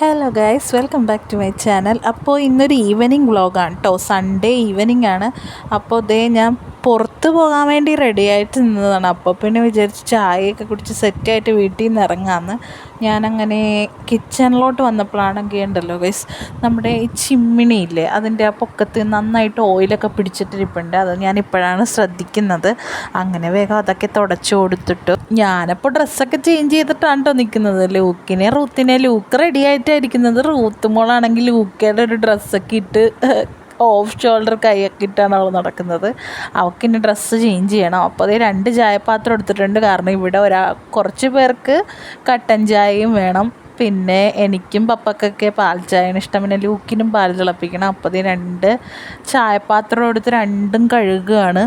Hello guys welcome back to my channel അപ്പോൾ ഇന്നൊരു evening വ്ളോഗാണ് കേട്ടോ സൺഡേ ഈവനിങ് ആണ്. അപ്പോൾ ദേ ഞാൻ പുറത്ത് പോകാൻ വേണ്ടി റെഡി ആയിട്ട് നിന്നതാണ്. അപ്പോൾ പിന്നെ വിചാരിച്ച് ചായയൊക്കെ കുടിച്ച് സെറ്റായിട്ട് വീട്ടിൽ നിന്ന് ഇറങ്ങാമെന്ന് ഞാനങ്ങനെ കിച്ചണിലോട്ട് വന്നപ്പോഴാണെങ്കിൽ ഉണ്ടല്ലോ ഗൈസ് നമ്മുടെ ഈ ചിമ്മിണിയില്ലേ അതിന്റെ ആ പൊക്കത്ത് നന്നായിട്ട് ഓയിലൊക്കെ പിടിച്ചിട്ടിരിപ്പുണ്ട്. അത് ഞാനിപ്പോഴാണ് ശ്രദ്ധിക്കുന്നത്. അങ്ങനെ വേഗം അതൊക്കെ തുടച്ചു കൊടുത്തിട്ട്. ഞാനപ്പോൾ ഡ്രസ്സൊക്കെ ചേഞ്ച് ചെയ്തിട്ടാണ് കേട്ടോ നിൽക്കുന്നത് ലൂക്കിനെ റൂത്തിനെ ലൂക്ക് റെഡി ആയിട്ടായിരിക്കുന്നത് റൂത്ത് മോളാണെങ്കിൽ ലൂക്കയുടെ ഒരു ഡ്രസ്സൊക്കെ ഇട്ട് ഓഫ് ഷോൾഡർ കൈയൊക്കെ ഇട്ടാണ് അവൾ നടക്കുന്നത്. അവൾക്ക് ഇനി ഡ്രസ്സ് ചേഞ്ച് ചെയ്യണം. അപ്പോൾ അതേ രണ്ട് ചായപാത്രം എടുത്തിട്ടുണ്ട്. കാരണം ഇവിടെ ഒരാ കുറച്ച് പേർക്ക് കട്ടൻ ചായയും വേണം. പിന്നെ എനിക്കും പപ്പക്കൊക്കെ പാൽ ചായയാണ് ഇഷ്ടം. പിന്നെ ലൂക്കിനും പാൽ തിളപ്പിക്കണം. അപ്പോൾ അതേ രണ്ട് ചായപാത്രം എടുത്ത് രണ്ടും കഴുകുകയാണ്.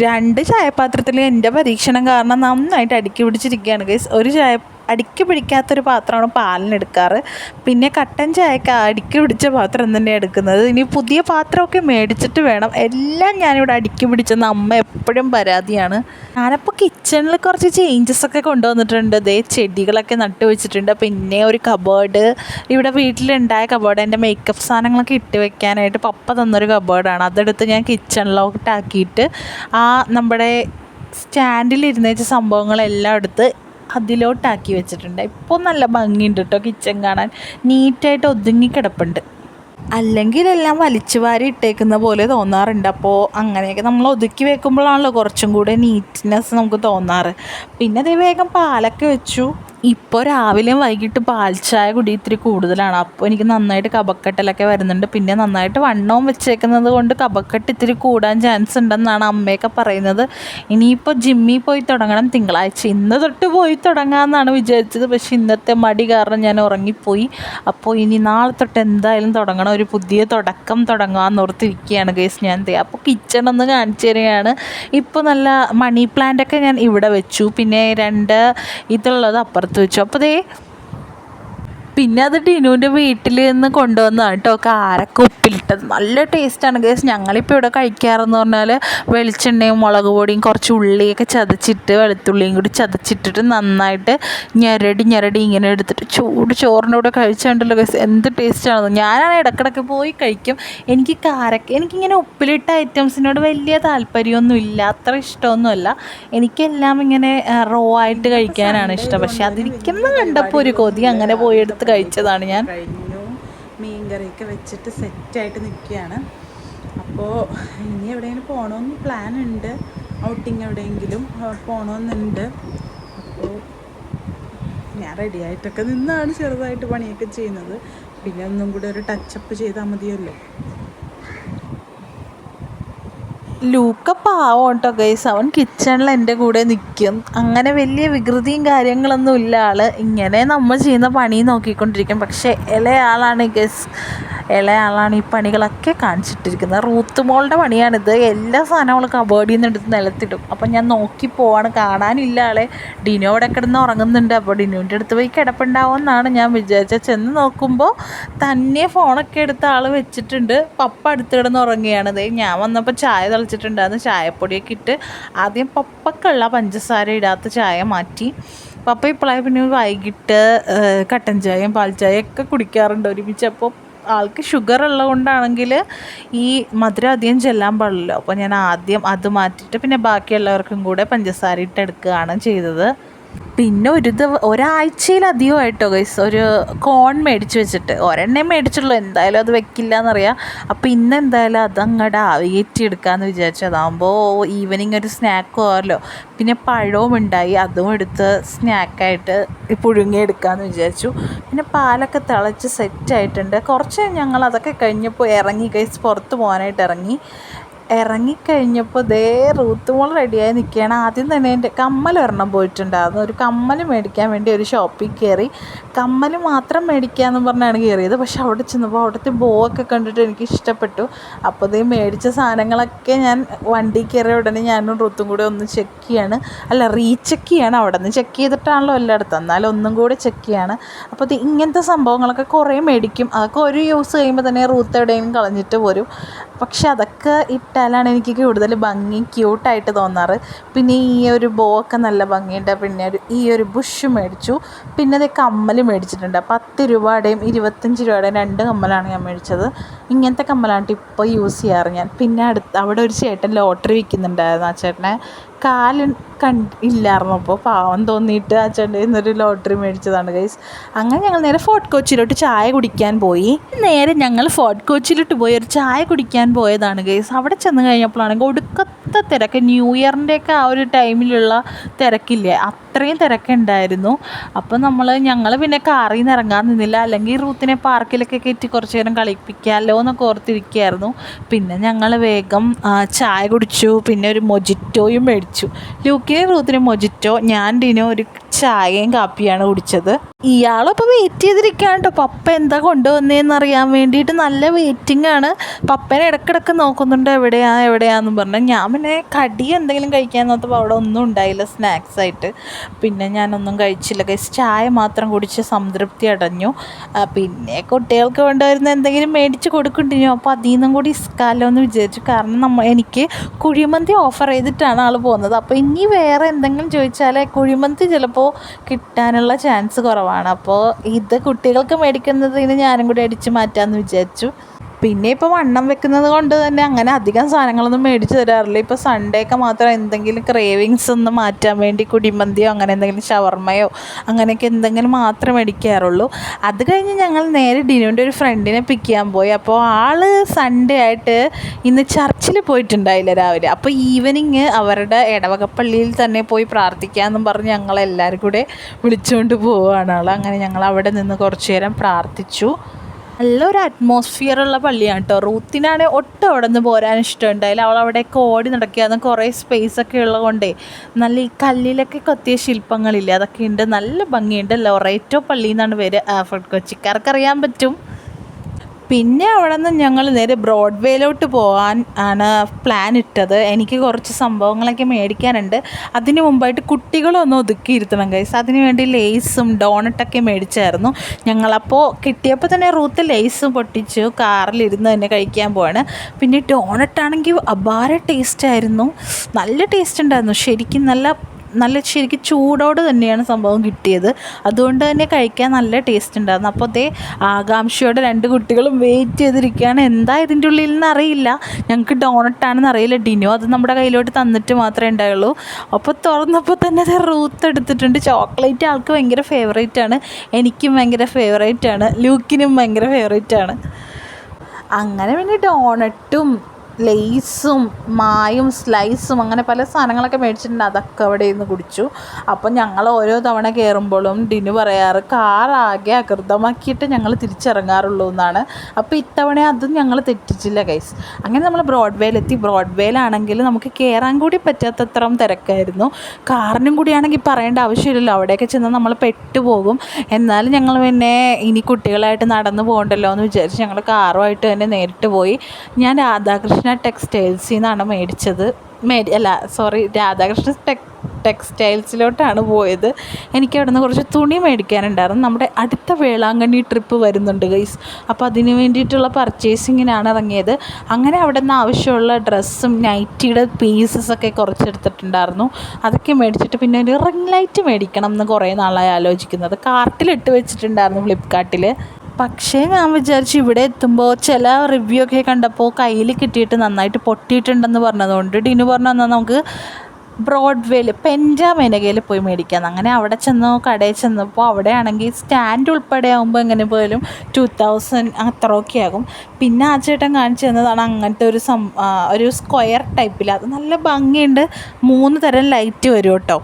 രണ്ട് ചായപാത്രത്തിൽ എന്റെ പരീക്ഷണം കാരണം നന്നായിട്ട് അടുക്കി പിടിച്ചിരിക്കുകയാണ് ഗൈസ് ഒരു ചായ അടുക്കി പിടിക്കാത്തൊരു പാത്രമാണ് പാലിനെടുക്കാറ് പിന്നെ കട്ടൻ ചായക്ക് അടിക്ക് പിടിച്ച പാത്രം തന്നെയാണ് എടുക്കുന്നത്. ഇനി പുതിയ പാത്രമൊക്കെ മേടിച്ചിട്ട് വേണം. എല്ലാം ഞാനിവിടെ അടിക്ക് പിടിച്ചെന്ന് അമ്മ എപ്പോഴും പരാതിയാണ്. ഞാനപ്പോൾ കിച്ചണിൽ കുറച്ച് ചേഞ്ചസ് ഒക്കെ കൊണ്ടുവന്നിട്ടുണ്ട്. ദേ ചെടികളൊക്കെ നട്ടു വെച്ചിട്ടുണ്ട്. പിന്നെ ഒരു കബേർഡ് ഇവിടെ വീട്ടിലുണ്ടായ കബേർഡ് എന്റെ മേക്കപ്പ് സാധനങ്ങളൊക്കെ ഇട്ട് വെക്കാനായിട്ട് പപ്പ തന്നൊരു കബേർഡാണ് അതെടുത്ത് ഞാൻ കിച്ചണിലോട്ടാക്കിയിട്ട് ആ നമ്മുടെ സ്റ്റാൻഡിൽ ഇരുന്നേച്ച സംഭവങ്ങളെല്ലാം എടുത്ത് അതിലോട്ടാക്കി വെച്ചിട്ടുണ്ട്. ഇപ്പോൾ നല്ല ഭംഗിയുണ്ട് കേട്ടോ കിച്ചൺ കാണാൻ. നീറ്റായിട്ട് ഒതുങ്ങി കിടപ്പുണ്ട്. അല്ലെങ്കിൽ എല്ലാം വലിച്ചു വാരി ഇട്ടേക്കുന്ന പോലെ തോന്നാറുണ്ട്. അപ്പോൾ അങ്ങനെയൊക്കെ നമ്മൾ ഒതുക്കി വെക്കുമ്പോഴാണല്ലോ കുറച്ചും കൂടെ നീറ്റ്നെസ് നമുക്ക് തോന്നാറ്. പിന്നെ അതേ വേഗം പാലൊക്കെ വെച്ചു. ഇപ്പോൾ രാവിലെയും വൈകിട്ട് പാൽച്ചായ ചായ കുടി ഇത്തിരി കൂടുതലാണ്. അപ്പോൾ എനിക്ക് നന്നായിട്ട് കപക്കെട്ടലൊക്കെ വരുന്നുണ്ട്. പിന്നെ നന്നായിട്ട് വണ്ണവും വെച്ചേക്കുന്നത് കൊണ്ട് കപക്കെട്ട് ഇത്തിരി കൂടാൻ ചാൻസ് ഉണ്ടെന്നാണ് അമ്മയൊക്കെ പറയുന്നത്. ഇനിയിപ്പോൾ ജിമ്മിൽ പോയി തുടങ്ങണം. തിങ്കളാഴ്ച ഇന്ന് തൊട്ട് പോയി തുടങ്ങാമെന്നാണ് വിചാരിച്ചത്. പക്ഷേ ഇന്നത്തെ മടി കാരണം ഞാൻ ഉറങ്ങിപ്പോയി. അപ്പോൾ ഇനി നാളെ തൊട്ട് എന്തായാലും തുടങ്ങണം. ഒരു പുതിയ തുടക്കം തുടങ്ങാമെന്ന് ഓർത്തിരിക്കുകയാണ് ഗേസ് ഞാൻ. അപ്പോൾ കിച്ചൺ ഒന്ന് കാണിച്ചു തരികയാണ്. ഇപ്പോൾ നല്ല മണി പ്ലാന്റ് ഒക്കെ ഞാൻ ഇവിടെ വെച്ചു. പിന്നെ രണ്ട് ഇതുള്ളത് അപ്പുറത്ത് വെച്ചു അപ്പോൾ ദേ പിന്നെ അത് ടിനുവിന്റെ വീട്ടിൽ നിന്ന് കൊണ്ടുവന്നതാണ് കേട്ടോ കാരൊക്കെ ഉപ്പിലിട്ടത്. നല്ല ടേസ്റ്റാണ് ഗേസ് ഞങ്ങളിപ്പോൾ ഇവിടെ കഴിക്കാറെന്ന് പറഞ്ഞാൽ വെളിച്ചെണ്ണയും മുളക് പൊടിയും കുറച്ച് ഉള്ളിയൊക്കെ ചതച്ചിട്ട് വെളുത്തുള്ളിയും കൂടി ചതച്ചിട്ടിട്ട് നന്നായിട്ട് ഞെരടി ഞെരടി ഇങ്ങനെ എടുത്തിട്ട് ചൂട് ചോറിന്റെ കൂടെ കഴിച്ചിട്ടുണ്ടല്ലോ ഗേസ് എന്ത് ടേസ്റ്റാണെന്ന് ഞാനാണ് ഇടക്കിടക്ക് പോയി കഴിക്കും. എനിക്ക് കാരക്ക എനിക്കിങ്ങനെ ഉപ്പിലിട്ട ഐറ്റംസിനോട് വലിയ താല്പര്യമൊന്നും ഇല്ല. അത്ര ഇഷ്ടമൊന്നുമല്ല. എനിക്കെല്ലാം ഇങ്ങനെ റോ ആയിട്ട് കഴിക്കാനാണ് ഇഷ്ടം. പക്ഷെ അതിരിക്കുന്ന കണ്ടപ്പോൾ ഒരു കൊതി. അങ്ങനെ പോയി എടുത്ത് കഴിച്ചതാണ് ഞാൻ. കഴിഞ്ഞു. മീൻ കറിയൊക്കെ വെച്ചിട്ട് സെറ്റായിട്ട് നിൽക്കുകയാണ്. അപ്പോൾ ഇനി എവിടെയെങ്കിലും പോകണമെന്ന് പ്ലാൻ ഉണ്ട്. ഔട്ടിങ് എവിടെയെങ്കിലും പോകണമെന്നുണ്ട് അപ്പോൾ ഞാൻ റെഡി ആയിട്ടൊക്കെ നിന്നാണ് ചെറുതായിട്ട് പണിയൊക്കെ ചെയ്യുന്നത്. പിന്നെ ഒന്നും കൂടെ ഒരു ടച്ചപ്പ് ചെയ്താൽ മതിയല്ലോ. ലൂക്ക പാവം കേട്ടോ ഗൈസ് അവൻ കിച്ചണിൽ എന്റെ കൂടെ നിൽക്കും അങ്ങനെ വലിയ വികൃതിയും കാര്യങ്ങളൊന്നും ഇല്ല ആൾ. ഇങ്ങനെ നമ്മൾ ചെയ്യുന്ന പണി നോക്കിക്കൊണ്ടിരിക്കും. പക്ഷേ ഇളയാളാണ് ഗൈസ് ഇളയാളാണ് ഈ പണികളൊക്കെ കാണിച്ചിട്ടിരിക്കുന്നത്. റൂത്ത് മോളുടെ പണിയാണിത്. എല്ലാ സാധനങ്ങളും കബേർഡിൽ നിന്ന് എടുത്ത് നിലത്തിടും. അപ്പം ഞാൻ നോക്കി പോവാണ്. കാണാനില്ല ആളെ. ഡിനോ അവിടെ കിടന്ന് ഉറങ്ങുന്നുണ്ട്. അപ്പോൾ ഡിനോന്റെ അടുത്ത് പോയി കിടപ്പുണ്ടാവുമെന്നാണ് ഞാൻ വിചാരിച്ചത് ചെന്ന് നോക്കുമ്പോൾ തന്നെ ഫോണൊക്കെ എടുത്ത് ആൾ വെച്ചിട്ടുണ്ട്. പപ്പ അടുത്ത് കിടന്ന് ഉറങ്ങുകയാണ്. ഞാൻ വന്നപ്പോൾ ചായ തളിച്ചിട്ടുണ്ടായിരുന്നു ചായപ്പൊടിയൊക്കെ ഇട്ട് ആദ്യം പപ്പക്കുള്ള പഞ്ചസാര ഇടാത്ത ചായ മാറ്റി. പപ്പ ഇപ്പോഴായി പിന്നെ വൈകിട്ട് കട്ടൻ ചായയും പാൽ ചായയും ഒക്കെ കുടിക്കാറുണ്ട് ഒരുമിച്ച്. അപ്പോൾ ആൾക്ക് ഷുഗർ ഉള്ളത് കൊണ്ടാണെങ്കിൽ ഈ മധുരം അധികം ചെല്ലാൻ പാടില്ലല്ലോ അപ്പോൾ ഞാൻ ആദ്യം അത് മാറ്റിയിട്ട് പിന്നെ ബാക്കിയുള്ളവർക്കും കൂടെ പഞ്ചസാര ഇട്ടെടുക്കുകയാണ് ചെയ്തത്. പിന്നെ ഒരു ദിവ ഒരാഴ്ചയിലധികമായിട്ടോ ഗൈസ് ഒരു കോൺ മേടിച്ച് വെച്ചിട്ട്. ഒരെണ്ണേ മേടിച്ചുള്ളൂ എന്തായാലും അത് വെക്കില്ല എന്നറിയാം അപ്പോൾ ഇന്ന് എന്തായാലും അതങ്ങടെ ആവിയേറ്റി എടുക്കാമെന്ന് വിചാരിച്ചു. അതാകുമ്പോൾ ഈവനിങ് ഒരു സ്നാക്കും ആവല്ലോ. പിന്നെ പഴവും ഉണ്ടായി അതും എടുത്ത് സ്നാക്കായിട്ട് പുഴുങ്ങി എടുക്കാമെന്ന് വിചാരിച്ചു. പിന്നെ പാലൊക്കെ തിളച്ച് സെറ്റായിട്ടുണ്ട് കുറച്ച് ഞങ്ങൾ അതൊക്കെ കഴിഞ്ഞപ്പോൾ ഇറങ്ങി ഗൈസ് പുറത്ത് പോകാനായിട്ട് ഇറങ്ങി. ഇറങ്ങിക്കഴിഞ്ഞപ്പോൾ ദേ റൂത്ത് മോൾ റെഡിയായി നിൽക്കുകയാണ് ആദ്യം തന്നെ എന്റെ കമ്മൽ ഒരെണ്ണം പോയിട്ടുണ്ടായിരുന്നു ഒരു കമ്മൽ മേടിക്കാൻ വേണ്ടി ഒരു ഷോപ്പിൽ കയറി. കമ്മൽ മാത്രം മേടിക്കാമെന്ന് പറഞ്ഞാണ് കയറിയത്. പക്ഷെ അവിടെ ചെന്നപ്പോൾ അവിടുത്തെ ബോ ഒക്കെ കണ്ടിട്ട് എനിക്ക് ഇഷ്ടപ്പെട്ടു. അപ്പോൾ ദേ മേടിച്ച സാധനങ്ങളൊക്കെ ഞാൻ വണ്ടി കയറിയ ഉടനെ ഞാനും റൂത്തും കൂടെ ഒന്ന് ചെക്ക് ചെയ്യാണ്. അല്ല റീചെക്ക് ചെയ്യാണ് അവിടെ നിന്ന് ചെക്ക് ചെയ്തിട്ടാണല്ലോ എല്ലായിടത്തും. എന്നാലും ഒന്നും കൂടെ ചെക്ക് ചെയ്യാണ്. അപ്പോൾ ഇത് ഇങ്ങനത്തെ സംഭവങ്ങളൊക്കെ കുറേ മേടിക്കും. അതൊക്കെ ഒരു യൂസ് കഴിയുമ്പോൾ തന്നെ റൂത്ത് എവിടെയെങ്കിലും കളഞ്ഞിട്ട് പോരും പക്ഷെ അതൊക്കെ ഇട്ടാലാണ് എനിക്ക് കൂടുതൽ ഭംഗി ക്യൂട്ടായിട്ട് തോന്നാറ്. പിന്നെ ഈ ഒരു ബോ ഒക്കെ നല്ല ഭംഗിയുണ്ട് പിന്നെ ഒരു ഈ ഒരു ബുഷ് മേടിച്ചു. പിന്നെ അത് കമ്മൽ മേടിച്ചിട്ടുണ്ട്. പത്ത് രൂപയുടെയും ഇരുപത്തഞ്ച് രൂപയുടെയും രണ്ട് കമ്മലാണ് ഞാൻ മേടിച്ചത്. ഇങ്ങനത്തെ കമ്മലാണ് ഇപ്പോൾ യൂസ് ചെയ്യാറ് ഞാൻ. പിന്നെ അടുത്ത് അവിടെ ഒരു ചേട്ടൻ ലോട്ടറി വിൽക്കുന്നുണ്ടായിരുന്നു ആ ചേട്ടനെ. കാൽ കണ്ട് ഇല്ലായിരുന്നു. അപ്പോൾ പാവം തോന്നിയിട്ട് ആ ചേട്ടന്റെ നിന്നൊരു ലോട്ടറി മേടിച്ചതാണ് ഗൈസ് അങ്ങനെ ഞങ്ങൾ നേരെ ഫോർട്ട് കൊച്ചിയിലോട്ട് ചായ കുടിക്കാൻ പോയി. നേരെ ഞങ്ങൾ ഫോർട്ട് കൊച്ചിയിലോട്ട് പോയി ഒരു ചായ കുടിക്കാൻ പോയതാണ് ഗൈസ് അവിടെ ചെന്ന് കഴിഞ്ഞപ്പോഴാണെങ്കിൽ ഒടുക്കത്തെ തിരക്ക്. ന്യൂ ഇയറിന്റെയൊക്കെ ആ ഒരു ടൈമിലുള്ള തിരക്കില്ലേ? അത്രയും തിരക്കുണ്ടായിരുന്നു. അപ്പോൾ നമ്മൾ ഞങ്ങൾ പിന്നെ കാറിൽ നിന്ന് ഇറങ്ങാൻ നിന്നില്ല. അല്ലെങ്കിൽ റൂത്തിനെ പാർക്കിലൊക്കെ കയറ്റി കുറച്ച് നേരം കളിപ്പിക്കാമല്ലോ എന്നൊക്കെ ഓർത്തിരിക്കുകയായിരുന്നു പിന്നെ ഞങ്ങൾ വേഗം ചായ കുടിച്ചു. പിന്നെ ഒരു മൊജിറ്റോയും മേടിച്ചു. ലൂക്കിനെ റൂത്തിനെ മൊജിറ്റോ ഞാൻ ഡിനോ ഒരു ചായയും കാപ്പിയാണ് കുടിച്ചത്. ഇയാളപ്പോൾ വെയിറ്റ് ചെയ്തിരിക്കുകയാണ് കേട്ടോ പപ്പ എന്താ കൊണ്ടുവന്നതെന്ന് അറിയാൻ വേണ്ടിയിട്ട് നല്ല വെയിറ്റിംഗ് ആണ്. പപ്പനെ ഇടക്കിടക്ക് നോക്കുന്നുണ്ട്. എവിടെയാ എവിടെയാന്ന് പറഞ്ഞ്. ഞാൻ പിന്നെ കടി എന്തെങ്കിലും കഴിക്കാൻ നോക്കുമ്പോൾ അവിടെ ഒന്നും ഉണ്ടായില്ല സ്നാക്സ് ആയിട്ട് പിന്നെ ഞാനൊന്നും കഴിച്ചില്ല. കഴിച്ച് ചായ മാത്രം കുടിച്ച് സംതൃപ്തി അടഞ്ഞു. പിന്നെ കുട്ടികൾക്ക് കൊണ്ടുവരുന്ന എന്തെങ്കിലും മേടിച്ച് കൊടുക്കണ്ടിനു. അപ്പോൾ അതിൽ നിന്നും കൂടി ഇസ്കാലോ എന്ന് വിചാരിച്ചു. കാരണം നമ്മൾ എനിക്ക് കുഴിമന്തി ഓഫർ ചെയ്തിട്ടാണ് ആൾ പോകുന്നത്. അപ്പോൾ ഇനി വേറെ എന്തെങ്കിലും ചോദിച്ചാൽ കുഴിമന്തി ചിലപ്പോൾ കിട്ടാനുള്ള ചാൻസ് കുറവാണ്. അപ്പോൾ ഇത് കുട്ടികൾക്ക് മേടിക്കുന്നതിന് ഞാനും കൂടി അടിച്ച് മാറ്റാമെന്ന് വിചാരിച്ചു. പിന്നെ ഇപ്പോൾ വണ്ണം വെക്കുന്നത് കൊണ്ട് തന്നെ അങ്ങനെ അധികം സാധനങ്ങളൊന്നും മേടിച്ച് തരാറില്ല. ഇപ്പോൾ സൺഡേ ഒക്കെ മാത്രം എന്തെങ്കിലും ക്രേവിങ്സ് ഒന്ന് മാറ്റാൻ വേണ്ടി കുടിമന്തിയോ അങ്ങനെ എന്തെങ്കിലും ഷവർമയോ അങ്ങനെയൊക്കെ എന്തെങ്കിലും മാത്രം മേടിക്കാറുള്ളൂ. അത് കഴിഞ്ഞ് ഞങ്ങൾ നേരെ ഡിനുവിന്റെ ഒരു ഫ്രണ്ടിനെ പിക്ക് ചെയ്യാൻ പോയി. അപ്പോൾ ആൾ സൺഡേ ആയിട്ട് ഇന്ന് ചർച്ചിൽ പോയിട്ടുണ്ടായില്ല രാവിലെ. അപ്പോൾ ഈവനിങ് അവരുടെ ഇടവകപ്പള്ളിയിൽ തന്നെ പോയി പ്രാർത്ഥിക്കാമെന്നും പറഞ്ഞ് ഞങ്ങളെല്ലാവരും കൂടെ വിളിച്ചുകൊണ്ട് പോവുകയാണ് അങ്ങനെ ഞങ്ങൾ അവിടെ നിന്ന് കുറച്ചു നേരം പ്രാർത്ഥിച്ചു. നല്ലൊരു അറ്റ്മോസ്ഫിയർ ഉള്ള പള്ളിയാണ് കേട്ടോ റൂത്തിനാണെങ്കിൽ ഒട്ടും അവിടെ നിന്ന് പോരാൻ ഇഷ്ടമുണ്ടായില്ല അവൾ അവിടെയൊക്കെ ഓടി നടക്കുകയാണ് കുറേ സ്പേസ് ഒക്കെ ഉള്ളതുകൊണ്ടേ നല്ല ഈ കല്ലിലൊക്കെ കൊത്തിയ ശില്പങ്ങളില്ലേ? അതൊക്കെ ഉണ്ട്. നല്ല ഭംഗിയുണ്ട് ലൊറേറ്റോ പള്ളി എന്നാണ് പേര്. ഫുഡ് കൊച്ചിക്കാർക്ക് അറിയാൻ പറ്റും. പിന്നെ അവിടെ നിന്ന് ഞങ്ങൾ നേരെ ബ്രോഡ്വേയിലോട്ട് പോകാൻ ആണ് പ്ലാൻ ഇട്ടത്. എനിക്ക് കുറച്ച് സംഭവങ്ങളൊക്കെ മേടിക്കാനുണ്ട്. അതിന് മുമ്പായിട്ട് കുട്ടികളൊന്ന് ഒതുക്കിയിരുത്തണം ഗൈസ് അതിന് വേണ്ടി ലേസും ഡോണട്ടൊക്കെ മേടിച്ചായിരുന്നു. ഞങ്ങളപ്പോൾ കിട്ടിയപ്പോൾ തന്നെ റൂത്ത് ലേസ് പൊട്ടിച്ചു. കാറിലിരുന്ന് തന്നെ കഴിക്കാൻ പോവാണ്. പിന്നെ ഡോണട്ടാണെങ്കിൽ അപാര ടേസ്റ്റായിരുന്നു നല്ല ടേസ്റ്റ് ഉണ്ടായിരുന്നു. ശരിക്കും നല്ല നല്ല ശരിക്കും ചൂടോട് തന്നെയാണ് സംഭവം കിട്ടിയത്. അതുകൊണ്ട് തന്നെ കഴിക്കാൻ നല്ല ടേസ്റ്റ് ഉണ്ടായിരുന്നു. അപ്പോൾ അതേ ആകാംക്ഷയോടെ രണ്ട് കുട്ടികളും വെയിറ്റ് ചെയ്തിരിക്കുകയാണ്. എന്താ ഇതിന്റെ ഉള്ളിൽ നിന്ന് അറിയില്ല. ഞങ്ങൾക്ക് ഡോണട്ടാണെന്ന് അറിയില്ല ഡിനോ അത് നമ്മുടെ കയ്യിലോട്ട് തന്നിട്ട് മാത്രമേ ഉണ്ടായുള്ളൂ. അപ്പോൾ തുറന്നപ്പോൾ തന്നെ അത് റൂത്ത് എടുത്തിട്ടുണ്ട്. ചോക്ലേറ്റ് ആൾക്ക് ഭയങ്കര ഫേവറേറ്റ് ആണ്. എനിക്കും ഭയങ്കര ഫേവറേറ്റ് ആണ്. ലൂക്കിനും ഭയങ്കര ഫേവറേറ്റ് ആണ്. അങ്ങനെ പിന്നെ ഡോണട്ടും ലേസും മായും സ്ലൈസും അങ്ങനെ പല സാധനങ്ങളൊക്കെ മേടിച്ചിട്ടുണ്ട്. അതൊക്കെ അവിടെ ഇരുന്ന് കുടിച്ചു. അപ്പം ഞങ്ങൾ ഓരോ തവണ കയറുമ്പോഴും ഡിനു പറയാറ് കാർ ആകെ അകൃതമാക്കിയിട്ട് ഞങ്ങൾ തിരിച്ചിറങ്ങാറുള്ളൂ എന്നാണ്. അപ്പോൾ ഇത്തവണ അതും ഞങ്ങൾ തെറ്റിച്ചില്ല ഗൈസ് അങ്ങനെ നമ്മൾ ബ്രോഡ്വേയിലെത്തി. ബ്രോഡ്വേയിലാണെങ്കിൽ നമുക്ക് കയറാൻ കൂടി പറ്റാത്തത്രം തിരക്കായിരുന്നു. കാറിനും കൂടിയാണെങ്കിൽ പറയേണ്ട ആവശ്യമില്ലല്ലോ. അവിടെയൊക്കെ ചെന്ന് നമ്മൾ പെട്ടുപോകും. എന്നാലും ഞങ്ങൾ പിന്നെ ഇനി കുട്ടികളായിട്ട് നടന്നു പോകണ്ടല്ലോ എന്ന് വിചാരിച്ച് ഞങ്ങൾ കാറുമായിട്ട് തന്നെ നേരിട്ട് പോയി. ഞാൻ രാധാകൃഷ്ണ ടെക്സ്റ്റൈൽസിൽ നിന്നാണ് മേടിച്ചത്. മേടി അല്ല സോറി രാധാകൃഷ്ണ ടെക് ടെക്സ്റ്റൈൽസിലോട്ടാണ് പോയത്. എനിക്ക് അവിടെ നിന്ന് കുറച്ച് തുണി മേടിക്കാനുണ്ടായിരുന്നു. നമ്മുടെ അടുത്ത വേളാങ്കണ്ണി ട്രിപ്പ് വരുന്നുണ്ട് ഗൈസ് അപ്പോൾ അതിന് വേണ്ടിയിട്ടുള്ള പർച്ചേസിങ്ങിനാണ് ഇറങ്ങിയത്. അങ്ങനെ അവിടെ നിന്ന് ആവശ്യമുള്ള ഡ്രസ്സും നൈറ്റിയുടെ പീസസ് ഒക്കെ കുറച്ചെടുത്തിട്ടുണ്ടായിരുന്നു. അതൊക്കെ മേടിച്ചിട്ട് പിന്നെ ഒരു റിംഗ് ലൈറ്റ് മേടിക്കണം എന്ന് കുറേ നാളായി ആലോചിക്കുന്നത്. കാർട്ടിലിട്ട് വെച്ചിട്ടുണ്ടായിരുന്നു ഫ്ലിപ്കാർട്ടിൽ പക്ഷേ ഞാൻ വിചാരിച്ചു ഇവിടെ എത്തുമ്പോൾ ചില റിവ്യൂ ഒക്കെ കണ്ടപ്പോൾ കയ്യിൽ കിട്ടിയിട്ട് നന്നായിട്ട് പൊട്ടിയിട്ടുണ്ടെന്ന് പറഞ്ഞതുകൊണ്ട് ഡിനു പറഞ്ഞു എന്നാൽ നമുക്ക് ബ്രോഡ്വേയിൽ പെൻജാമേനകയിൽ പോയി മേടിക്കാം. അങ്ങനെ അവിടെ ചെന്ന് കടയിൽ ചെന്നപ്പോൾ അവിടെയാണെങ്കിൽ സ്റ്റാൻഡ് ഉൾപ്പെടെ ആകുമ്പോൾ എങ്ങനെ പോയാലും ടു തൗസൻഡ് അത്രയൊക്കെ ആകും. പിന്നെ ആ ചേട്ടൻ കാണിച്ചു തന്നതാണ് അങ്ങനത്തെ ഒരു സം ഒരു സ്ക്വയർ ടൈപ്പിൽ അത് നല്ല ഭംഗിയുണ്ട്. മൂന്ന് തരം ലൈറ്റ് വരും കേട്ടോ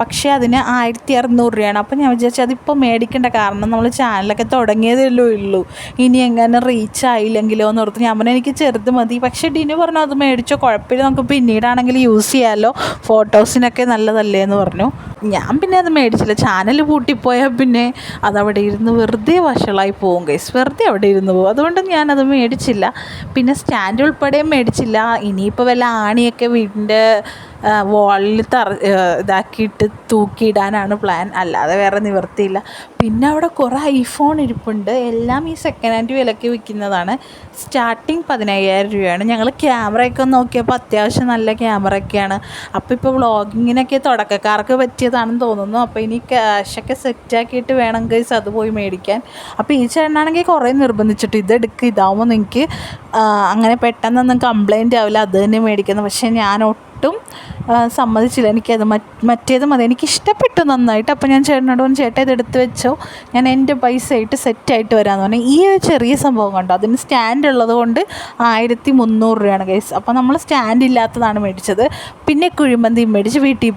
പക്ഷേ അതിന് ആയിരത്തി അറുന്നൂറ് രൂപയാണ്. അപ്പോൾ ഞാൻ വിചാരിച്ചു അതിപ്പോൾ മേടിക്കേണ്ട കാരണം നമ്മൾ ചാനലൊക്കെ തുടങ്ങിയതല്ലേ ഉള്ളൂ. ഇനി എങ്ങനെ റീച്ച് ആയില്ലെങ്കിലോ എന്ന് ഓർത്ത് ഞാൻ പറഞ്ഞു എനിക്ക് ചെറുത് മതി. പക്ഷേ ഡിനു പറഞ്ഞു അത് മേടിച്ചോ കുഴപ്പമില്ല നമുക്ക് പിന്നീടാണെങ്കിൽ യൂസ് ചെയ്യാമല്ലോ ഫോട്ടോസിനൊക്കെ നല്ലതല്ലേ? എന്ന് പറഞ്ഞു. ഞാൻ പിന്നെ അത് മേടിച്ചില്ല. ചാനൽ പൂട്ടിപ്പോയാൽ പിന്നെ അതവിടെ ഇരുന്ന് വെറുതെ വഷളായി പോകും ഗൈസ് വെറുതെ അവിടെ ഇരുന്ന് പോകും അതുകൊണ്ട് ഞാനത് മേടിച്ചില്ല. പിന്നെ സ്റ്റാൻഡ് ഉൾപ്പെടെ മേടിച്ചില്ല. ഇനിയിപ്പോൾ വല്ല ആണിയൊക്കെ വീടിന്റെ വാളിൽ തറ ഇതാക്കിയിട്ട് തൂക്കിയിടാനാണ് പ്ലാൻ അല്ലാതെ വേറെ നിവർത്തിയില്ല പിന്നെ അവിടെ കുറേ ഐഫോൺ ഇരിപ്പുണ്ട്. എല്ലാം ഈ സെക്കൻഡ് ഹാൻഡ് വിലയ്ക്ക് വിൽക്കുന്നതാണ്. സ്റ്റാർട്ടിങ് പതിനയ്യായിരം രൂപയാണ്. ഞങ്ങൾ ക്യാമറയൊക്കെ നോക്കിയപ്പോൾ അത്യാവശ്യം നല്ല ക്യാമറയൊക്കെയാണ് അപ്പോൾ ഇപ്പോൾ വ്ളോഗിങ്ങിനൊക്കെ തുടക്കക്കാർക്ക് പറ്റിയതാണെന്ന് തോന്നുന്നു. അപ്പോൾ ഇനി ക്യാഷൊക്കെ സെറ്റാക്കിയിട്ട് വേണം ഗൈസ് അത് പോയി മേടിക്കാൻ. അപ്പോൾ ഈ ചേട്ടനാണെങ്കിൽ കുറേ നിർബന്ധിച്ചിട്ട് ഇതെടുക്കുക ഇതാവുമ്പോൾ നിങ്ങൾക്ക് അങ്ങനെ പെട്ടെന്നൊന്നും കംപ്ലൈന്റ് ആവില്ല. അത് തന്നെ മേടിക്കുന്നത്. പക്ഷേ ഞാൻ ഒട്ടും സമ്മതിച്ചില്ല. എനിക്കത് മറ്റ് മറ്റേത് മതി. എനിക്ക് ഇഷ്ടപ്പെട്ടു നന്നായിട്ട്. അപ്പോൾ ഞാൻ ചേട്ടനോട് പറഞ്ഞു ചേട്ടാ ഇത് എടുത്ത് വെച്ചോ. ഞാൻ എന്റെ പൈസ ആയിട്ട് സെറ്റായിട്ട് വരാമെന്ന് പറഞ്ഞു. ഈ ഒരു ചെറിയ സംഭവം കണ്ടോ? അതിന് സ്റ്റാൻഡ് ഉള്ളത് കൊണ്ട് ആയിരത്തി മുന്നൂറ് രൂപയാണ് കേസ് അപ്പോൾ നമ്മൾ സ്റ്റാൻഡ് ഇല്ലാത്തതാണ് മേടിച്ചത്. പിന്നെ കുഴിമന്തി മേടിച്ച് വീട്ടിൽ